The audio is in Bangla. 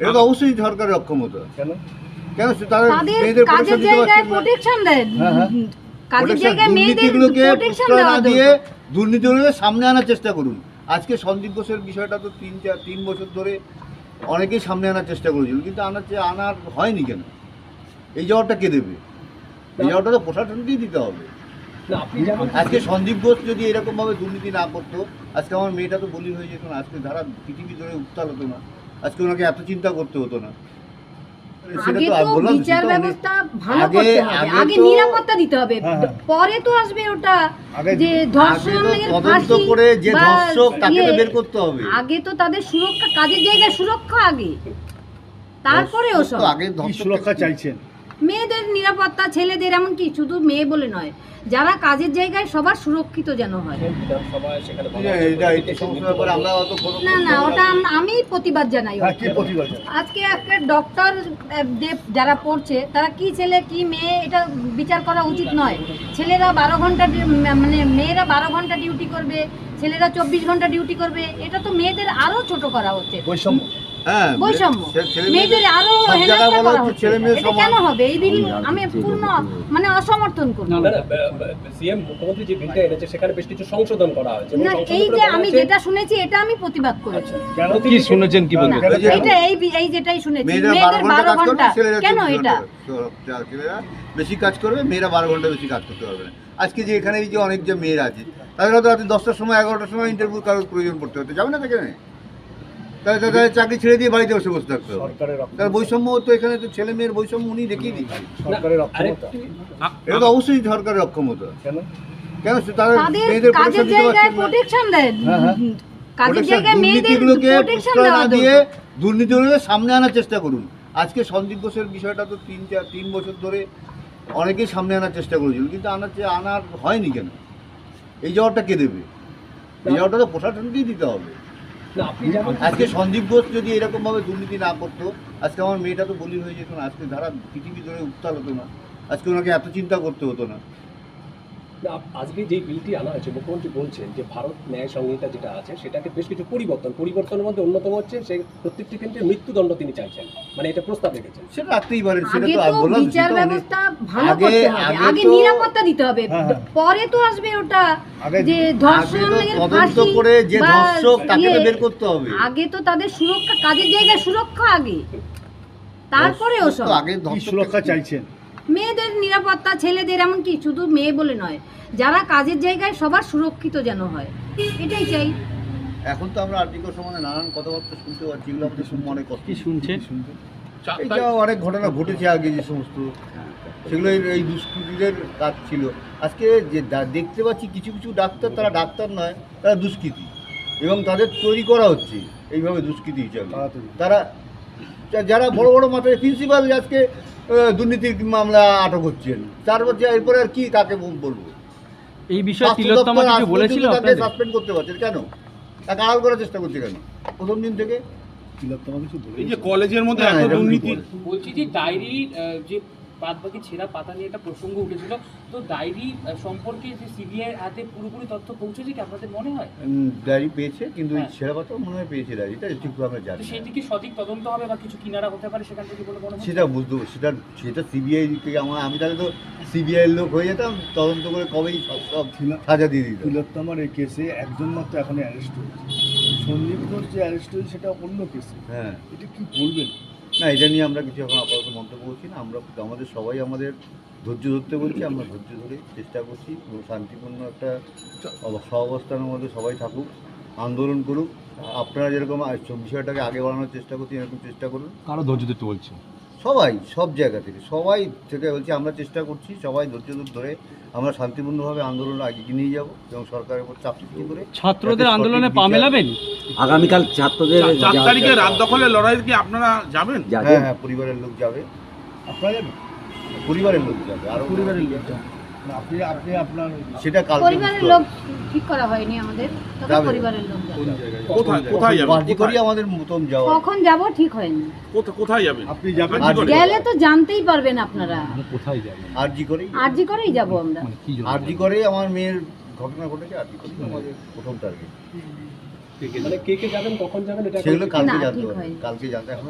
এটা তো অবশ্যই সরকারের অক্ষমতা। কেন? কেন তাদের মেয়েদের কাজের জায়গায় প্রোটেকশন দেন হ্যাঁ, হ্যাঁ। কাজের জায়গায় মেয়েদের প্রোটেকশন দেওয়া দিয়ে দুর্নীতিগুলোকে সামনে আনার চেষ্টা করুন। আজকে সন্দীপ ঘোষের বিষয়টা তো তিন চার তিন বছর ধরে অনেকেই সামনে আনার চেষ্টা করেছিল কিন্তু আনার আনার হয়নি কেন? এই জবাবটা কে দেবে? এই জবাবটা তো প্রশাসনকেই দিতে হবে। আজকে সন্দীপ ঘোষ যদি এরকমভাবে দুর্নীতি না করতো আজকে আমার মেয়েটা তো বলি হয়ে যেত না। আজকে ধারা পৃথিবী ধরে উত্তাল হতো না আজকে ওনাকে এত চিন্তা করতে হতো না। আগে তো তো বিচার ব্যবস্থা ভালো আগে- করতে হবে আগে আগে নিরাপত্তা দিতে হবে। হ্যাঁ, হ্যাঁ। পরে তো আসবে ওটা যে ফাঁসি করে যে ধর্ষক তাকে তো ইয়ে, বের করতে হবে। আগে তো তাদের সুরক্ষা কাজের জায়গায় সুরক্ষা আগে। তারপরে ওসব আগে সুরক্ষা চাইছেন? মেয়েদের নিরাপত্তা ছেলেদের এমনকি শুধু মেয়ে বলে নয় যারা কাজের জায়গায় সবার সুরক্ষিত যেন হয়। কোনো না না ওটা আম- প্রতিবাদ জানাই হ্যাঁ প্রতিবাদ জানান? আজকে একটা ডক্টর যারা পড়ছে তারা কি ছেলে কি মেয়ে এটা বিচার করা উচিত নয়। ছেলেরা বারো ঘণ্টা মানে মেয়েরা বারো ঘণ্টা ডিউটি করবে ছেলেরা চব্বিশ ঘণ্টা ডিউটি করবে এটা তো মেয়েদের আরও ছোট করা হচ্ছে। বৈষম্য হ্যাঁ বৈষম্য। ছে- ছেলে মেয়েদের আরও হেনস্থা করা হচ্ছে হচ্ছে। ছেলে মেয়ে এটা কেন হবে? এই বিল আমি পূর্ণ মানে অসমর্থন করি না, না, সিএম মুখ্যমন্ত্রী যে বিলটা এনেছে সেখানে বেশ কিছু সংশোধন করা হয়েছে। না এই যে আমি যেটা শুনেছি এটা আমি প্রতিবাদ করেছি। কি শুনেছেন কি না, কেন এই এই যেটাই শুনেছি। মেয়েদের ঘণ্টা বারো কাজ করবে ঘণ্টা। কেন এটা? ঘণ্টা করে। ছেলেরা বেশি কাজ করবে মেয়েরা বারো ঘণ্টা বেশি কাজ করতে পারবে না। আজকে যে এখানে যে অনেক যে মেয়েরা আছে তাদের হয়তো রাতে দশটার সময় এগারোটার সময় ইন্টারভিউ কারোর প্রয়োজন পড়তে হতে। যাবে না সেখানে তাহলে তাদের চাকরি ছেড়ে দিয়ে বাড়িতে বসে বসে থাকতে হবে। সরকারের তার বৈষম্য তো এখানে তো ছেলে মেয়ের বৈষম্য উনি দেখিয়ে দিচ্ছেন সরকারের অক্ষমতা। এটা তো অবশ্যই সরকারের অক্ষমতা। কেন? কেন সে তাদের তাদের মেয়েদের কাজের জায়গায় প্রোটেকশন দেন। হ্যাঁ, হ্যাঁ। কাজের জায়গায় মেয়েদের দুর্নীতিগুলোকে প্রোটেকশন দেওয়া দিয়ে দুর্নীতিগুলোকে সামনে আনার চেষ্টা করুন। আজকে সন্দীপ ঘোষের বিষয়টা তো তিন চার তিন বছর ধরে অনেকেই সামনে আনার চেষ্টা করেছিল কিন্তু আনার আনার হয়নি কেন? এই জবাবটা কে দেবে? এই জবাবটা তো প্রশাসনকেই দিতে হবে। আজকে সন্দীপ ঘোষ যদি এরকম ভাবে দুর্নীতি না করতো আজকে আমার মেয়েটা তো বলি হয়ে যেত না আজকে ধারা পৃথিবী ধরে উত্তাল হতো না আজকে ওনাকে এত চিন্তা করতে হতো না। না, আজকে যে বিলটি আনা হয়েছে মুখ্যমন্ত্রী বলছেন যে ভারত ন্যায় সংহিতা যেটা আছে সেটাকে বেশ কিছু পরিবর্তন পরিবর্তনের মধ্যে অন্যতম হচ্ছে সেই প্রত্যেকটি ক্ষেত্রে মৃত্যুদণ্ড তিনি চাইছেন। মানে এটা প্রস্তাব রেখেছেন। সেটা রাখতেই পারেন সেটা তো তো বললাম বিচার ব্যবস্থা ভালো করতে হবে আগে নিরাপত্তা দিতে হবে। হ্যাঁ, হ্যাঁ। পরে তো আসবে ওটা আগে- যে আগে ধর্ষণ তো ফাঁসি করে যে ধর্ষক তাকে তো ইয়ে, বের করতে হবে। আগে তো তাদের সুরক্ষা কাজের জায়গায় সুরক্ষা আগে। তারপরে ওসব। আগে সুরক্ষা চাইছেন? মেয়েদের নিরাপত্তা ছেলেদের এমনকি শুধু মেয়ে বলে নয় যারা কাজের জায়গায় সবার সুরক্ষিত যেন হয়। এটাই চাই। এখন তো আমরা আর্টিকেল সম্বন্ধে নানান কথাবার্তা শুনতে পাচ্ছি এগুলো আমাদের অনেক কষ্ট। শুনছেন এই অনেক ঘটনা ঘটেছে আগে যে সমস্ত সেগুলো এই- দুষ্কৃতীদের কাজ ছিল। আজকে যে দেখতে পাচ্ছি কিছু কিছু ডাক্তার তারা ডাক্তার নয় তারা দুষ্কৃতী। এবং তাদের তৈরি করা হচ্ছে এইভাবে দুষ্কৃতী হিসাবে। তারা যারা বড় বড় মাথায় প্রিন্সিপাল আজকে দুর্নীতির মামলা আটক হচ্ছেন তারপর যে এরপরে আর কি কাকে বলব? এই বিষয়ে তিলোত্তমা কিছু বলেছিল তাকে সাসপেন্ড করতে পারছেন কেন? তাকে আড়াল করার চেষ্টা করছে কেন? প্রথম দিন থেকে? তিলোত্তমা কিছু বলে এই যে কলেজের মধ্যে এত দুর্নীতি বলছি যে ডায়েরি যে বাদ বাকি ছেঁড়া পাতা নিয়ে একটা প্রসঙ্গ উঠেছিল। তো ডায়েরি সম্পর্কে যে সিবিআই হাতে পুরোপুরি তথ্য পৌঁছেছে কি আপনাদের মনে হয়? ডায়েরি পেয়েছে কিন্তু ওই হ্যাঁ। ছেঁড়া পাতাও মনে হয় পেয়েছে ডায়েরিটা ঠিক আমরা জানি না। সেটি কি সঠিক তদন্ত হবে বা কিছু কিনারা হতে পারে সেখান থেকে বলে মনে হয় সেটা বুঝতে সেটা সেটা সিবিআই থেকে আমার আমি তাহলে তো সিবিআই এর লোক হয়ে যেতাম তদন্ত করে কবেই সব সব সাজা দিয়ে দিতাম। তিলোত্তমার এই কেসে একজন মাত্র এখন অ্যারেস্ট হয়েছে। সন্দীপ ঘোষ যে অ্যারেস্ট হয়েছে সেটা অন্য কেসে। হ্যাঁ। এটা কি বলবেন? না, এটা নিয়ে আমরা কিছু এখন আপাতত মন্তব্য করছি না। আমরা আমাদের সবাই আমাদের ধৈর্য ধরতে বলছি, আমরা ধৈর্য ধরে চেষ্টা করছি শান্তিপূর্ণ একটা সহাবস্থানের মধ্যে সবাই থাকুক, আন্দোলন করুক। আপনারা যেরকম বিষয়টাকে আগে বাড়ানোর চেষ্টা করছি এরকম চেষ্টা করুন। কারও ধৈর্য ধরতে বলছে সবাই সব জায়গা থেকে সবাই থেকে বলছি আমরা চেষ্টা করছি সবাই ধৈর্য ধরে আমরা শান্তিপূর্ণভাবে আন্দোলন এগিয়ে নিয়ে যাব এবং সরকারের উপর চাপ সৃষ্টি করে ছাত্রদের আন্দোলনে পা মেলাবেন? আগামীকাল ছাত্রদের চার- তারিখে রাত দখলের লড়াই কি আপনারা যাবেন? হ্যাঁ হ্যাঁ পরিবারের লোক যাবে। আপনারা যাবেন? পরিবারের লোক যাবে আরও পরিবারের লোক যাবেন। না, আপনি আপনি আপনার সেটা কাল পরিবারের লোক ঠিক করা হয়নি আমাদের তবে যাবে। পরিবারের লোক যাবে। কোথায় কোথায় যাবেন বাজি করি কোথায়? আমাদের মতন যাওয়া। কখন যাব ঠিক হয়নি। কোথা- কোথায় যাবেন? আপনি যাবেন আর করে? গেলে তো জানতেই পারবেন আপনারা। কোথায় যাবেন? আরজি করেই আরজি করেই যাব আমরা। মানে কি জন্য আরজি করেই আমার মেয়ের ঘটনা ঘটেছে আরজি করেই আমাদের প্রথম টার্গেট মানে কে কে যাবেন কখন যাবেন এটা এখন সেগুলো কালকে না, জানতে ঠিক হয়নি। কালকে জানতে এখন